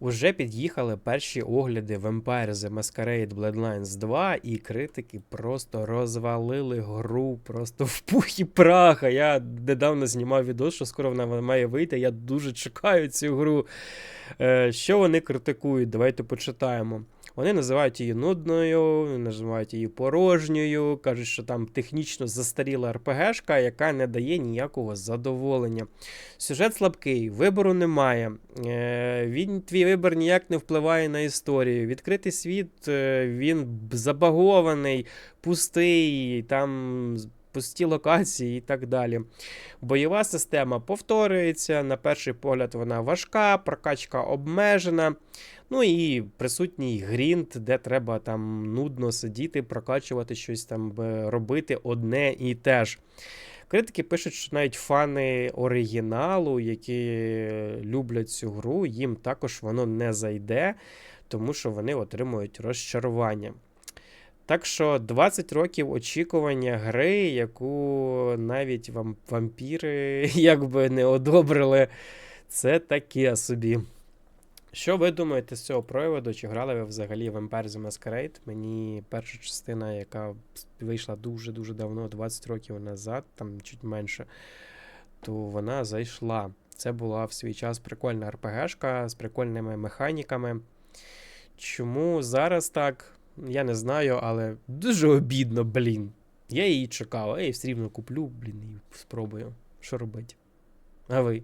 Уже під'їхали перші огляди Vampire The Masquerade Bloodlines 2, і критики просто розвалили гру просто в пух і прах. Я недавно знімав відео, що скоро вона має вийти. Я дуже чекаю цю гру. Е, що вони критикують? Давайте почитаємо. Вони називають її нудною, називають її порожньою, кажуть, що там технічно застаріла РПГшка, яка не дає ніякого задоволення. Сюжет слабкий, вибору немає. Е, він, твій вибір ніяк не впливає на історію. Відкритий світ, е, він забагований, пустий, там пусті локації і так далі. Бойова система повторюється. На перший погляд вона важка, прокачка обмежена. Ну і присутній грінт, де треба там нудно сидіти, прокачувати щось там робити одне і те ж. Критики пишуть, що навіть фани оригіналу, які люблять цю гру, їм також воно не зайде, тому що вони отримують розчарування. Так що 20 років очікування гри, яку навіть вам, вампіри якби не одобрили, це таке собі. Що ви думаєте з цього приводу? Чи грали ви взагалі в Vampire The Masquerade? Мені перша частина, яка вийшла дуже-дуже давно, 20 років назад, там чуть менше, то вона зайшла. Це була в свій час прикольна РПГшка з прикольними механіками. Чому зараз так? Я не знаю, але дуже обідно, блін. Я її чекав, її все рівно куплю, блін, і спробую. Що робити? А ви?